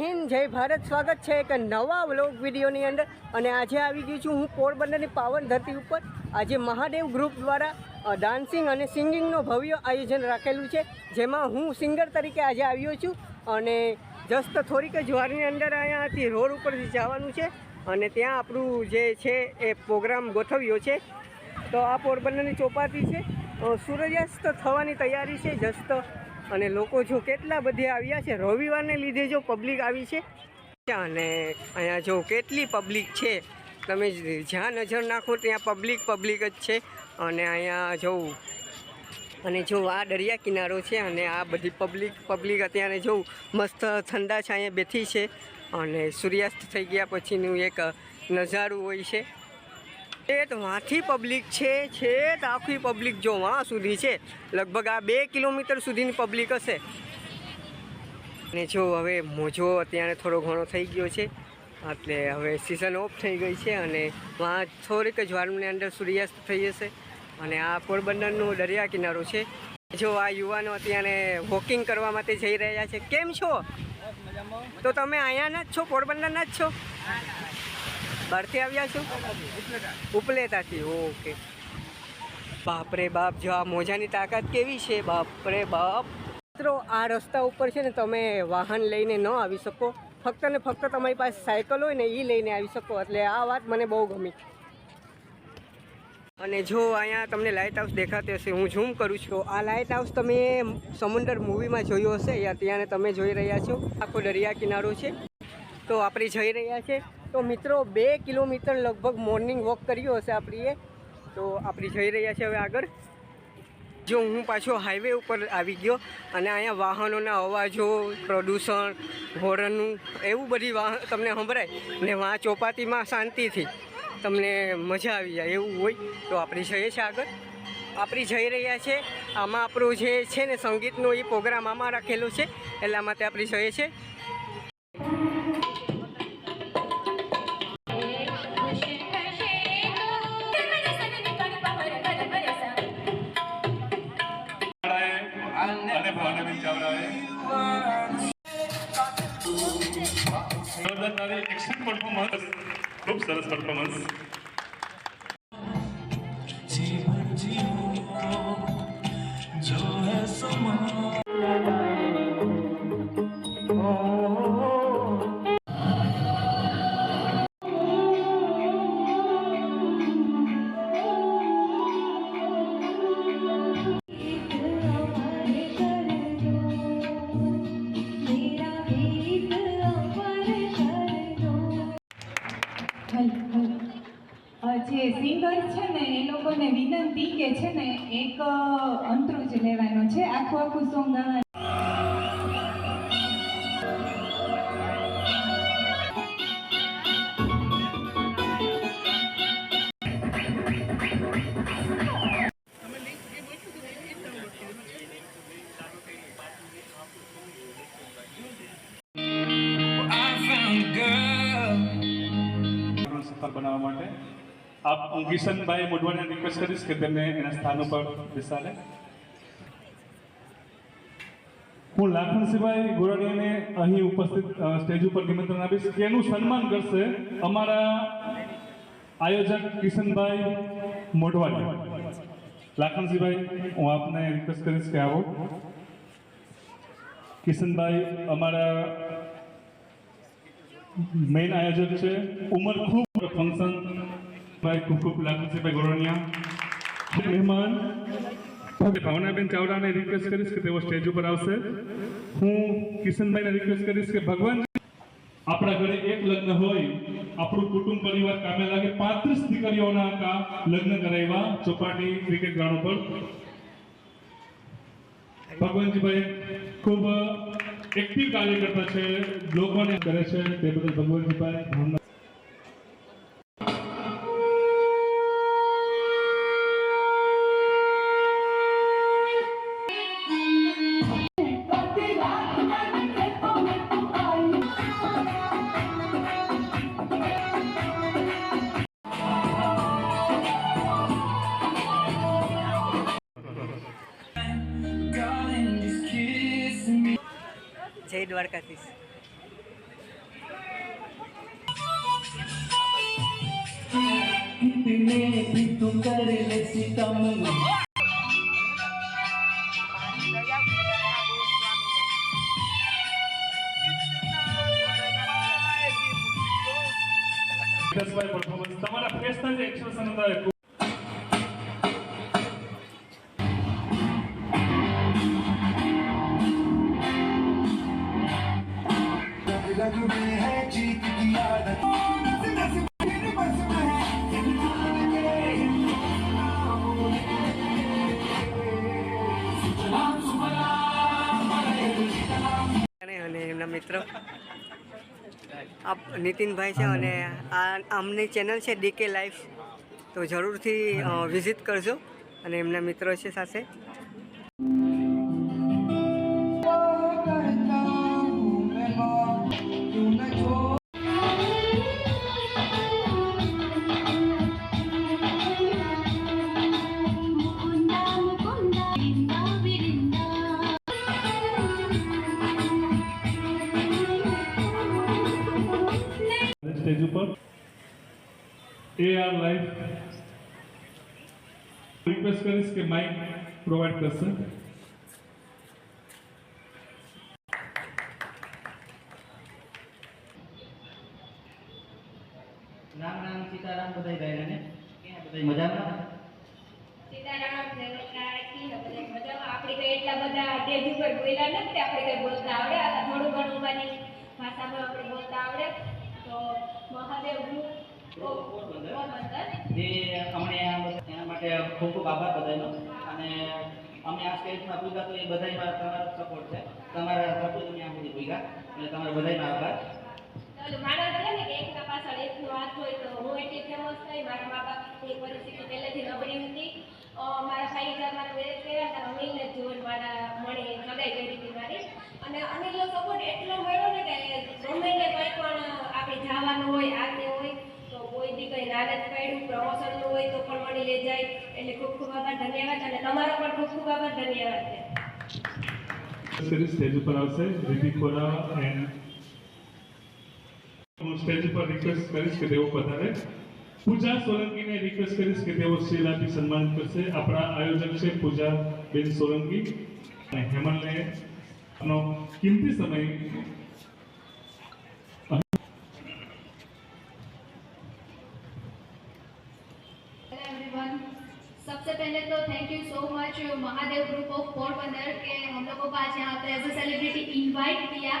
હિન્દ, જય ભારત. સ્વાગત છે એક નવા વ્લોગ વિડીયોની અંદર. અને આજે આવી ગઈ છું હું પોરબંદરની પાવન ધરતી ઉપર. આજે મહાદેવ ગ્રુપ દ્વારા ડાન્સિંગ અને સિંગિંગનો ભવ્ય આયોજન રાખેલું છે, જેમાં હું સિંગર તરીકે આજે આવ્યો છું. અને જસ્ટ થોડીક જ વારની અંદર અહીંયાથી રોડ ઉપરથી જવાનું છે. અને ત્યાં આપણું જે છે એ પ્રોગ્રામ ગોઠવ્યો છે. તો આ પોરબંદરની ચોપાટી છે. સૂર્યાસ્ત થવાની તૈયારી છે. જસ્ટ અને લોકો જો કેટલા બધે આવ્યા છે, રવિવારને લીધે જો પબ્લિક આવી છે. અને અહીંયા જો કેટલી પબ્લિક છે, તમે જ્યાં નજર નાખો ત્યાં પબ્લિક પબ્લિક જ છે. અને અહીંયા જોઉં અને જો આ દરિયા કિનારો છે અને આ બધી પબ્લિક પબ્લિક અત્યારે જોઉં મસ્ત ઠંડા છાંયે બેઠી છે. અને સૂર્યાસ્ત થઈ ગયા પછીનું એક નજારું હોય છે. તો વાંથી પબ્લિક છે છેટ આખી પબ્લિક જો વાં સુધી છે. લગભગ આ બે કિલોમીટર સુધીની પબ્લિક હશે. અને જો હવે મોજો અત્યારે થોડો ઘણો થઈ ગયો છે. એટલે હવે સિઝન ઓફ થઈ ગઈ છે અને વાં થોડીક જ વારની અંદર સૂર્યાસ્ત થઈ જશે અને આ પોરબંદરનો દરિયા કિનારો છે. જો આ યુવાનો અત્યારે વોકિંગ કરવા માટે જઈ રહ્યા છે. કેમ છો? તો તમે અહીંયાના જ છો પોરબંદરના જ છો? બહારથી આવ્યા છો? ઉપલેતાથી ઓકે. બાપરે બાપ, જો આ મોજાની તાકાત કેવી છે? બાપરે બાપ. મિત્રો, આ રસ્તા ઉપર છે ને તમે વાહન લઈને ન આવી શકો. ફક્ત ને ફક્ત તમારી પાસે સાયકલ હોય ને એ લઈને આવી શકો. એટલે આ વાત મને બહુ ગમી. અને જો અહીંયા તમને લાઇટ હાઉસ દેખાતી હશે, હું ઝૂમ કરું છું. આ લાઇટ હાઉસ તમે સમુદ્ર મૂવીમાં જોયું હશે. યા ત્યાંને તમે જોઈ રહ્યા છો. આખો દરિયા કિનારો છે. તો આપણે જઈ રહ્યા છે તો મિત્રો, બે કિલોમીટર લગભગ મોર્નિંગ વોક કર્યો હશે આપણીએ. તો આપણે જઈ રહ્યા છે હવે આગળ. જો હું પાછો હાઈવે ઉપર આવી ગયો અને અહીંયા વાહનોના અવાજો, પ્રદૂષણ, હોરનનું એવું બધી વાહન તમને સંભળાય ને વાં ચોપાટીમાં શાંતિથી તમને મજા આવી જાય એવું હોય તો આપણે જઈએ છીએ આગળ. આપણે જઈ રહ્યા છે. આમાં આપણું જે છે ને સંગીતનો એ પ્રોગ્રામ આમાં રાખેલો છે. એટલા માટે આપણે જઈએ છીએ. અને ભાવનાબેન ચાવડાએ ખૂબ સરસ પરફોર્મન્સ લેવાનો છે આખું આખું સોંગ ગાવાનું I found a girl સફળ બનાવવા માટે આપ હું કિશનભાઈ મોઢવાને રિક્વેસ્ટ કરીશ કે તેમને એના સ્થાન ઉપર બેસાડે હું લાખણસિંહભાઈ ગોરડિયાને અહીં ઉપસ્થિત સ્ટેજ ઉપર નિમંત્રણ આપીશ. એનું સન્માન કરશે અમારા આયોજક કિશનભાઈ મોઢવાડિયા. લાખનસિંહભાઈ હું આપને રિક્વેસ્ટ કરીશ કે આવો. કિશનભાઈ અમારા મેઇન આયોજક છે. ઉમર ખૂબ ફંક્શન ભાઈ ખૂબ ખૂબ લાખનસિંહભાઈ ગોરડિયા. મહેમાન. ભાવનાબેન ચાવડાને રિક્વેસ્ટ કરીશ કે તેઓ સ્ટેજ ઉપર આવશે. હું કિશનભાઈને રિક્વેસ્ટ કરીશ કે ભગવાન આપણા ઘરે એક લગ્ન હોય, આપણું કુટુંબ પરિવાર કામે લાગે, પાંત્રીસ દીકરીઓના લગ્ન કરાવ્યા ચોપાટી ક્રિકેટ ગ્રાઉન્ડ પર ભગવાનજીભાઈ ખૂબ એક્ટિવ કાર્યકર્તા છે, લોકોને કરે છે, તે બદલ ભગવાનજીભાઈ Duarcatis. Gracias મિત્ર. આપ નીતિનભાઈ છે અને આ આમની ચેનલ છે ડીકે લાઈફ. તો જરૂરથી વિઝિટ કરજો અને એમના મિત્રો છે સાથે. એ આર લાઈફ રિક્વેસ્ટ કરીશ કે માઇક પ્રોવાઈડ કરશે. રામ રામ સીતારામ બધા ભાઈ ક્યાં બધાય મજામાં? સીતારામ બધા મજામાં. આપણે કઈ એટલા બધા ઉપર બોલ્યા નથી આપણે કઈ બોલતા આવડે. આ થોડું ઘણું ભાષામાં આપણે બોલતા આવડે. તો મહાદેવ અને અમે આ સપોર્ટ છે. તમારા થકી તમે આ સુધી પૂજા એટલે તમારા બધાયનો આભાર. તો છે ને કે એકના પાછળ એકનો હાથ હોય તો હું એટલી ફેમસ થઈ. મારા મા બાપની પરિસ્થિતિ પહેલેથી નબળી હતી. મારા ભાઈ મારા મેરેજ કર્યા જોઈને મારા મણે સગાઈ કરી હતી મારી. અને અનિલનો સપોર્ટ એટલો મળ્યો ને કે ગમે તે કંઈ પણ આપણે જવાનું હોય, આ કોઈ દી કંઈ નાને જ પાડ્યું પ્રમોશનનું હોય તો પણ મળી લઈ જાય. એટલે ખૂબ ખૂબ આભાર, ધન્યવાદ અને તમારો પણ ખૂબ ખૂબ આભાર, ધન્યવાદ. છે કરીશ સ્ટેજ ઉપર આવશે. રીતિ ખોરા એન્ડ હું સ્ટેજ ઉપર રિક્વેસ્ટ કરીશ કે તેઓ પધારે. પૂજા સોલંકીને રિક્વેસ્ટ કરીશ કે તેઓ શીલ આપી સન્માન કરશે. આપણા આયોજક છે પૂજા બેન સોલંકી. અને હેમલને આપનો કિંમતી સમય पहले तो thank you so much Mahadev group of Porbandar के हम लोगों को आज यहाँ पे एज अ सेलिब्रिटी इनवाइट किया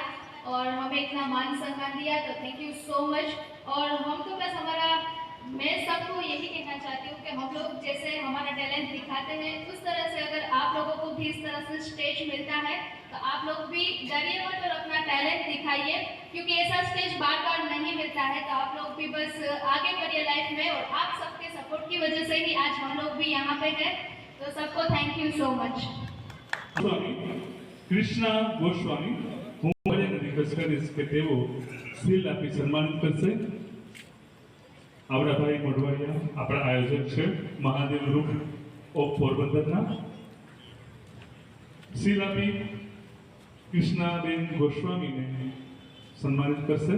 और हमें इतना मान सम्मान दिया तो थैंक यू सो मच और हम तो बस हमारा मैं सबको यही कहना चाहती हूँ कि हम लोग जैसे हमारा टैलेंट दिखाते हैं उस तरह से अगर आप लोगों को भी इस तरह से स्टेज मिलता है तो आप लोग भी डरिए मत और अपना टैलेंट दिखाइए क्योंकि ऐसा स्टेज बार बार नहीं मिलता है तो आप लोग भी बस आगे बढ़िए लाइफ में और आप सबके सपोर्ट की वजह से ही आज हम लोग भी यहाँ पे हैं तो सबको thank you so much Swami Krishna Goswami હું બધાને રિક્વેસ્ટ કરીશ કે તેઓ શીલ આપી સન્માનિત કરશે આપણા ભાઈ મોઢવાડિયા આપણા આયોજક છે, મહાદેવ રૂપ ઓફ પોરબંદરના. શીલ આપી કૃષ્ણાબેન ગોસ્વામીને સન્માનિત કરશે.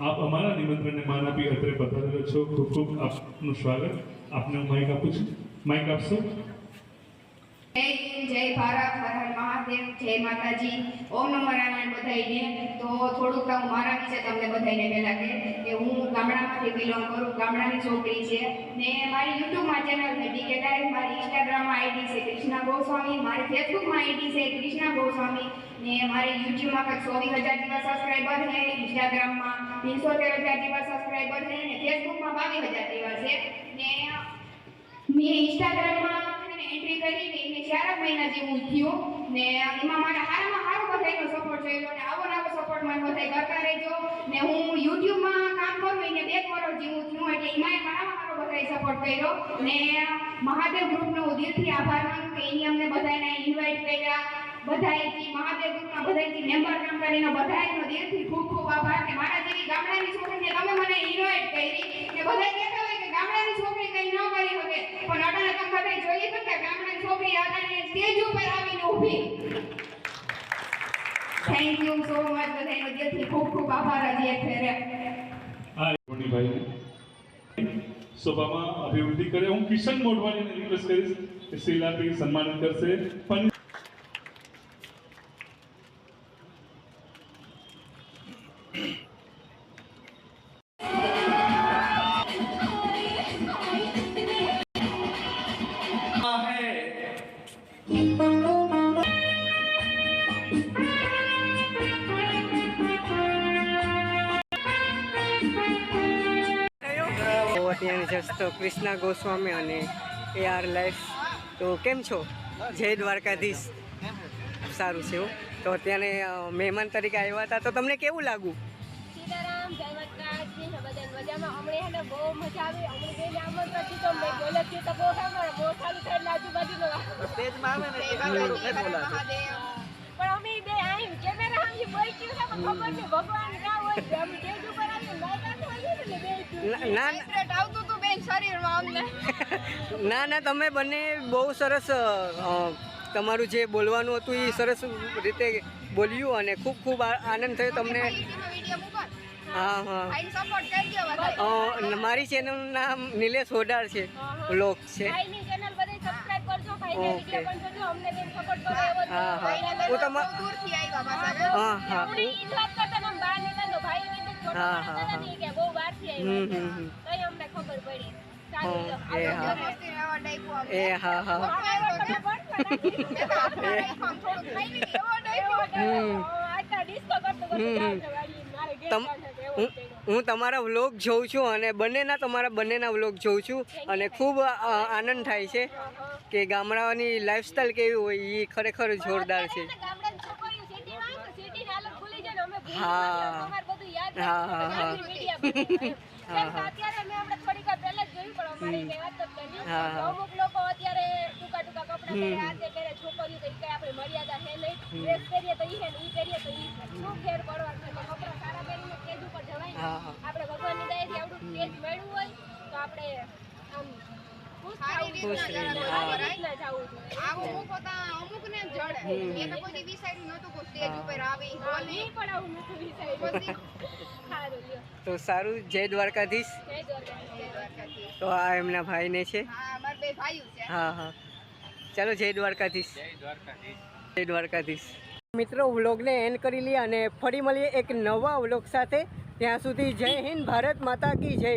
આપ અમારા નિમંત્રણને માન આપી અત્રે પધારેલો છો. ખૂબ ખૂબ આપનું સ્વાગત. આપને હું માઇક આપું છું. માઇક આપશો? જય જય ભારત, હર મહાદેવ, જય માતાજી. ઓમ નમો નારાયણ બધાઈને તો થોડુંક મારા વિશે તમને બધાઈને પહેલા કે કે હું ગામડામાંથી બિલોંગ કરું, ગામડાની છોકરી છે. ને મારી યુટ્યુબમાં ચેનલ છે. ડીકે મારી ઇન્સ્ટાગ્રામમાં આઈડી છે. કૃષ્ણા ગોસ્વામી. મારી ફેસબુકમાં આઈડી છે. કૃષ્ણા ગોસ્વામી. ને મારી યુટ્યુબમાં કંઈક ચોવીસ હજાર જેવા સબસ્ક્રાઈબર છે. ઇન્સ્ટાગ્રામમાં પંચોતેર હજાર જેવા સબસ્ક્રાઈબર છે. ને ફેસબુકમાં બાવીસ હજાર જેવા છે. ને મેં ઇન્સ્ટાગ્રામમાં એન્ટ્રી કરીને એને ચાર મહિના જેવું થયું ને એમાં મારા હારામાં હારો બધાયનો સપોર્ટ જોયેલો ને આવો ને આવો સપોર્ટ મને બધાય કરતા રહેજો. ને હું યુટ્યુબમાં કામ કરું એને બે કરોડ જેવું થયું એટલે એમાં મારામાં હારો બધાય સપોર્ટ કર્યો. ને મહાદેવ ગ્રુપનો હું દિલથી આભાર માનું કે એની અમને બધાને ઇન્વાઇટ કર્યા. બધાયથી મહાદેવ ગ્રુપના બધાયથી મેમ્બર કામ કરીને બધાયનો દિલથી ખૂબ ખૂબ આભાર. કે મારા જેવી ગામડાની છોકરીને તમે મને ઇન્વાઇટ કરી કે બધાય કહેતા ગામડાની છોકરી કઈ ન કરી શકે. પણ અટાણે તમે બધાય જોઈએ તો કે ગામડાની છોકરી અટાણે સ્ટેજ ઉપર આવીને ઊભી. થેન્ક યુ સો મચ બધાનો દિલથી ખૂબ ખૂબ આભાર આજે ફેરે. આ રોનીભાઈ સભામાં અભિવૃદ્ધિ કરે. હું કિશન મોઢવાણીને રિક્વેસ્ટ કરીશ કે શિલાથી સન્માનિત કરશે. પણ તો અત્યારની કૃષ્ણા ગોસ્વામી અને એ આર લાઈફ તો કેમ છો? જય દ્વારકાધીશ. સારું છે. તો અત્યારે મહેમાન તરીકે આવ્યા હતા. તો તમને કેવું લાગુ ને ને ના શરીરમાં અમને. તમે બંને બહુ સરસ તમારું જે બોલવાનું હતું એ સરસ રીતે બોલ્યું અને ખૂબ ખૂબ આનંદ થયો તમને. હા હા. મારી ચેનલનું નામ નિલેશ હોડાર છે વ્લોગ છે. ઓકે. વીડિયો પણ જોજો અમને બેન સપોર્ટ કરો. એવો જ હા, હા. હું તમા- બહુ દૂરથી હા હા. હા, હા, કે બહુ બહારથી આવ્યા. તોય અમને ખબર પડી. હા, એ હા. એ હા હા. તો હું હું તમારા વ્લોગ જોઉં છું અને બંનેના તમારા બંનેના વ્લોગ જોઉં છું અને ખૂબ આનંદ થાય છે કે ગામડાઓની લાઈફસ્ટાઈલ કેવી હોય એ ખરેખર જોરદાર છે. ગામડાની તો હા. હા, હા, હા. હા, કે હા. અત્યારે મેં હમણાં થોડીક વાર પહેલા જ જોયું પણ અમારી કઈ વાત જ કરી હા, હા. અમુક લોકો અત્યારે ટૂંકા ટૂંકા કપડાં પહેરે. આ તે પહેરે છોકરીઓ તો કઈ આપણી મર્યાદા છે નહીં ડ્રેસ પહેરીએ તો ઈ હે ઈ પહેરીએ તો ઈ છે. શું ફેર પડવાનો છે કપડાં સારા પહેરીને સ્ટેજ ઉપર જવાય ને હા, હા. આપણે ભગવાનની દયાથી આવડું સ્ટેજ મળ્યું હોય તો આપણે આમ ખુશ થવું જોઈએ. આવું હું પોતા હા. આવું મૂકો તો કોઈ સ્ટેજ ઉપર આવી. પણ આવું. સારું તો સારું જય દ્વારકાધીશ. જય દ્વારકાધીશ. તો આ એમના ભાઈને છે? હા, અમારા બે ભાઈઓ છે. હા હા. ચાલો જય દ્વારકાધીશ. જય દ્વારકાધીશ. મિત્રો વ્લોગને એન્ડ કરી લઈએ અને ફરી મળીએ એક નવા વ્લોગ સાથે. ત્યાં સુધી જય હિન્દ ભારત માતા કી જય.